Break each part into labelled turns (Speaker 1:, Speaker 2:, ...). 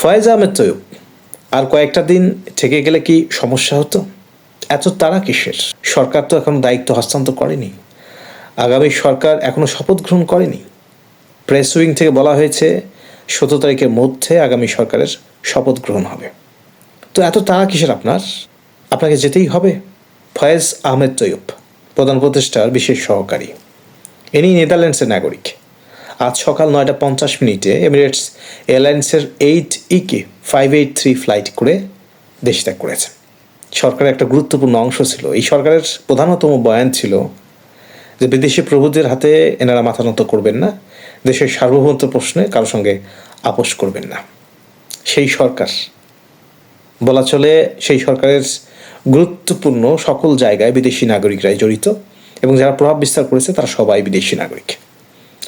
Speaker 1: ফয়েজ আহমেদ তৈব আর কয়েকটা দিন থেকে গেলে কি সমস্যা হতো? এত তারা কিসের? সরকার তো এখন দায়িত্ব হস্তান্তর করেনি। আগামী সরকার এখনও শপথ গ্রহণ করেনি। প্রেস উইং থেকে বলা হয়েছে, সতেরো তারিখের মধ্যে আগামী সরকারের শপথ গ্রহণ হবে। তো এত তারা কিসের আপনার? আপনাকে যেতেই হবে। ফয়েজ আহমেদ তৈয়ব, প্রধান উপদেষ্টার বিশেষ সহকারী। ইনি নেদারল্যান্ডসের নাগরিক। আজ সকাল নয়টা পঞ্চাশ মিনিটে এমিরেটস এয়ারলাইন্সের eight EK five eight three flight করে দেশ ত্যাগ করেছেন। সরকারের একটা গুরুত্বপূর্ণ অংশ ছিল। এই সরকারের প্রধানতম বয়ান ছিল যে, বিদেশি প্রভুদের হাতে এনারা মাথা নত করবেন না, দেশের সার্বভৌমত্ব প্রশ্নে কারোর সঙ্গে আপোষ করবেন না। সেই সরকার, বলা চলে সেই সরকারের গুরুত্বপূর্ণ সকল জায়গায় বিদেশি নাগরিকরাই জড়িত এবং যারা প্রভাব বিস্তার করেছে তারা সবাই বিদেশি নাগরিক।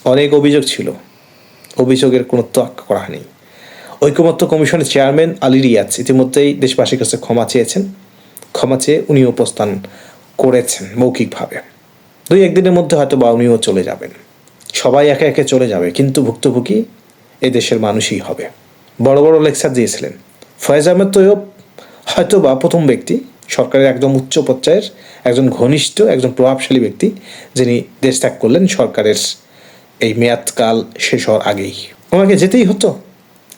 Speaker 1: অনেক অভিযোগ ছিল। অভিযোগের কোনো তোয়াক্কা করা নেই ঐকমত্য কমিশনের চেয়ারম্যান আলী রিয়াজ ইতিমধ্যেই দেশবাসীর কাছে ক্ষমা চেয়েছেন। ক্ষমা চেয়ে উনিও প্রস্থান করেছেন মৌখিকভাবে। দুই একদিনের মধ্যে হয়তো বা উনিও চলে যাবেন। সবাই একে একে চলে যাবে, কিন্তু ভুক্তভোগী এ দেশের মানুষই হবে। বড় বড় লেকচার দিয়েছিলেন। ফয়েজ আহমেদ তৈয়ব হয়তো বা প্রথম ব্যক্তি, সরকারের একদম উচ্চ পর্যায়ের একজন ঘনিষ্ঠ, একজন প্রভাবশালী ব্যক্তি যিনি দেশ ত্যাগ করলেন সরকারের এই মেয়াদকাল শেষ হওয়ার আগেই। ওনাকে যেতেই হতো।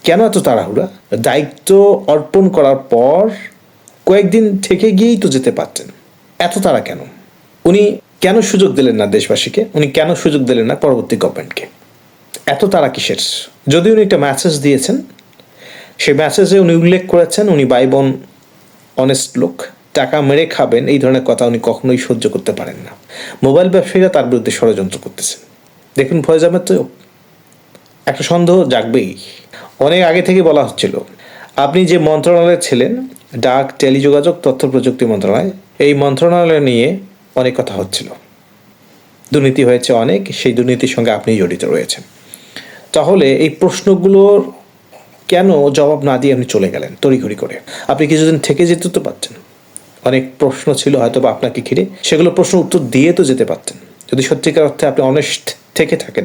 Speaker 1: কেন এত তাড়াহুড়া? দায়িত্ব অর্পণ করার পর কয়েকদিন থেকে গিয়েই তো যেতে পারতেন। এত তারা কেন? উনি কেন সুযোগ দিলেন না দেশবাসীকে? উনি কেন সুযোগ দিলেন না পরবর্তী গভর্নমেন্টকে এত তারা কিসের? যদি উনি একটা ম্যাসেজ দিয়েছেন, সেই ম্যাসেজে উনি উল্লেখ করেছেন, উনি ভাই বোন অনেস্ট লোক, টাকা মেরে খাবেন, এই ধরনের কথা উনি কখনোই সহ্য করতে পারেন না। মোবাইল ব্যবসায়ীরা তার বিরুদ্ধে ষড়যন্ত্র করতেছেন। দেখুন, ফয়েজ আহমেদ তো একটা সন্দেহ জাগবেই। অনেক আগে থেকে বলা হচ্ছিল, আপনি যে মন্ত্রণালয়ে ছিলেন, ডাক, টেলিযোগাযোগ, তথ্য প্রযুক্তি মন্ত্রণালয়, এই মন্ত্রণালয় নিয়ে অনেক কথা হচ্ছিল। দুর্নীতি হয়েছে অনেক, সেই দুর্নীতির সঙ্গে আপনি জড়িত রয়েছেন। তাহলে এই প্রশ্নগুলোর কেন জবাব না দিয়ে আপনি চলে গেলেন তড়িঘড়ি করে? আপনি কিছুদিন থেকে যেতে তো পারতেন অনেক প্রশ্ন ছিল হয়তো বা আপনাকে ঘিরে। সেগুলো প্রশ্ন উত্তর দিয়ে তো যেতে পারতেন। যদি সত্যিকার অর্থে আপনি অনেস্ট থেকে থাকেন।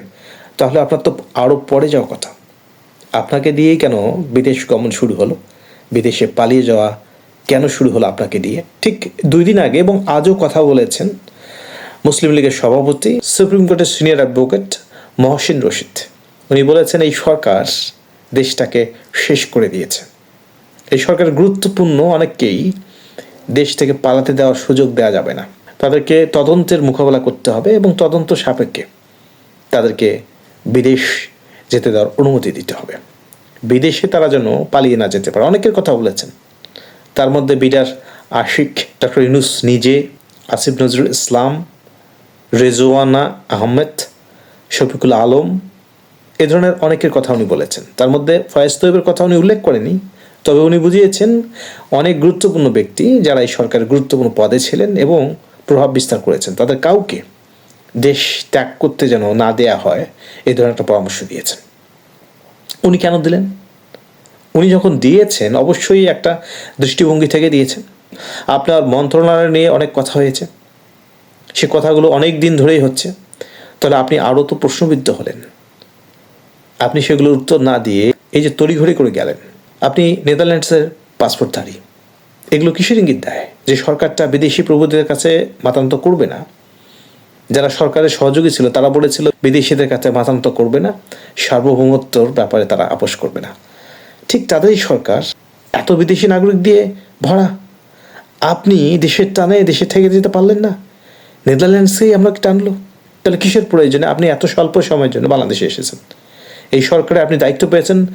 Speaker 1: তাহলে আপনার তো আরও পরে যাওয়া কথা। আপনাকে দিয়েই কেন বিদেশ গমন শুরু হলো? বিদেশে পালিয়ে যাওয়া কেন শুরু হলো আপনাকে দিয়ে? ঠিক দুই দিন আগে এবং আজও কথা বলেছেন মুসলিম লীগের সভাপতি, সুপ্রিম কোর্টের সিনিয়র অ্যাডভোকেট মহসিন রশিদ। উনি বলেছেন, এই সরকার দেশটাকে শেষ করে দিয়েছে। এই সরকার গুরুত্বপূর্ণ অনেককেই দেশ থেকে পালাতে দেওয়ার সুযোগ দেওয়া যাবে না। তাদেরকে তদন্তের মোকাবেলা করতে হবে এবং তদন্ত সাপেক্ষে তাদেরকে বিদেশ যেতে দেওয়ার অনুমতি দিতে হবে। বিদেশে তারা যেন পালিয়ে না যেতে পারে। অনেকের কথা বলেছেন। তার মধ্যে বিডার আশিক, ডক্টর ইউনুস নিজে, আসিফ নজরুল ইসলাম, রেজওয়ানা আহমেদ, শফিকুল আলম, এ ধরনের অনেকের কথা উনি বলেছেন। তার মধ্যে ফয়েজ তৈবের কথা উনি উল্লেখ করেনি তবে উনি বুঝিয়েছেন, অনেক গুরুত্বপূর্ণ ব্যক্তি যারা এই সরকারের গুরুত্বপূর্ণ পদে ছিলেন এবং প্রভাব বিস্তার করেছেন, তাদের কাউকে দেশ ত্যাগ করতে যেন না দেয়া হয় এই ধরনের একটা পরামর্শ দিয়েছেন। উনি কেন দিলেন? উনি যখন দিয়েছেন, অবশ্যই একটা দৃষ্টিভঙ্গি থেকে দিয়েছেন। আপনার মন্ত্রণালয় নিয়ে অনেক কথা হয়েছে। সে কথাগুলো অনেক দিন ধরেই হচ্ছে। তাহলে আপনি আরও তো প্রশ্নবিদ্ধ হলেন। আপনি সেগুলোর উত্তর না দিয়ে এই যে তড়িঘড়ি করে গেলেন। আপনি নেদারল্যান্ডসের পাসপোর্টধারী। এগুলো কিসের ইঙ্গিত দেয়? যে সরকারটা বিদেশি প্রভুদের কাছে মাতান্ত করবে না যারা সরকারের সহযোগী ছিল, তারা বলেছিল, বিদেশিদের কাছে মাতান্ত করবে না, সার্বভৌমত্বর ব্যাপারে তারা আপোষ করবে না। ঠিক তাদেরই সরকার এত বিদেশি নাগরিক দিয়ে ভরা। আপনি দেশের টানে দেশে থেকে যেতে পারলেন না। নেদারল্যান্ডসেই আপনাকে টানলো? তাহলে কিসের প্রয়োজনে? আপনি এত স্বল্প সময়ের জন্য বাংলাদেশে এসেছেন। এই সরকারে আপনি দায়িত্ব পেয়েছেন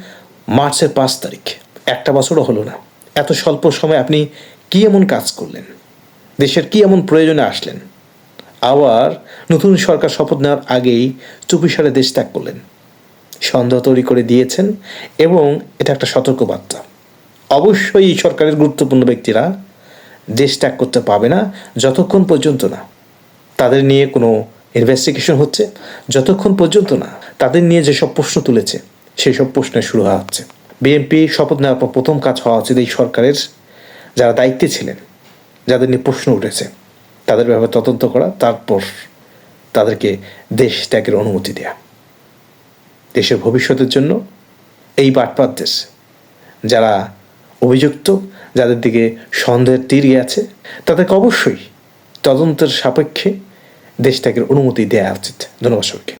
Speaker 1: মার্চের পাঁচ তারিখ। একটা বছরও হলো না। এত স্বল্প সময় আপনি কি এমন কাজ করলেন? দেশের কি এমন প্রয়োজনে আসলেন? আবার নতুন সরকার শপথ নেওয়ার আগেই চুপিসারে দেশ ত্যাগ করলেন। সন্দেহ তৈরি করে দিয়েছেন এবং এটা একটা সতর্কবার্তা। অবশ্যই সরকারের গুরুত্বপূর্ণ ব্যক্তিরা দেশ ত্যাগ করতে পাবে না, যতক্ষণ পর্যন্ত না তাদের নিয়ে কোনো ইনভেস্টিগেশন হচ্ছে, যতক্ষণ পর্যন্ত না তাদের নিয়ে যেসব প্রশ্ন তুলেছে সেই সব প্রশ্নে শুরু হওয়া হচ্ছে বিএনপি শপথ নেওয়ার পর প্রথম কাজ হওয়া উচিত এই সরকারের যারা দায়িত্বে ছিলেন, যাদের নিয়ে প্রশ্ন উঠেছে। তাদের ব্যাপারে তদন্ত করা, তারপর তাদেরকে দেশ ত্যাগের অনুমতি দেয়া। দেশের ভবিষ্যতের জন্য এই বাটপাত দেশ যারা অভিযুক্ত, যাদের দিকে সন্দেহের তীর আছে, তাদেরকে অবশ্যই তদন্তের সাপেক্ষে দেশ ত্যাগের অনুমতি দেওয়া উচিত। ধন্যবাদ সবাইকে।